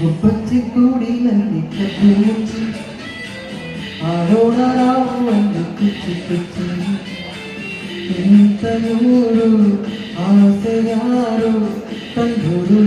గుప్పచ్చి కూడిలని కప్పించి ఆడోడరావు అని పిచ్చి పిచ్చి ఎంత ఊరు ఆశయారు తండ్రుడు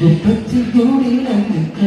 ദുഃഖത്തിൽ കൂടി നമുക്ക്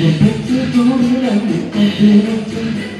Thank you.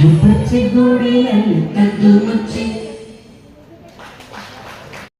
ശുഭചിഗുടിയൽ കണ്ടുമുച്ചി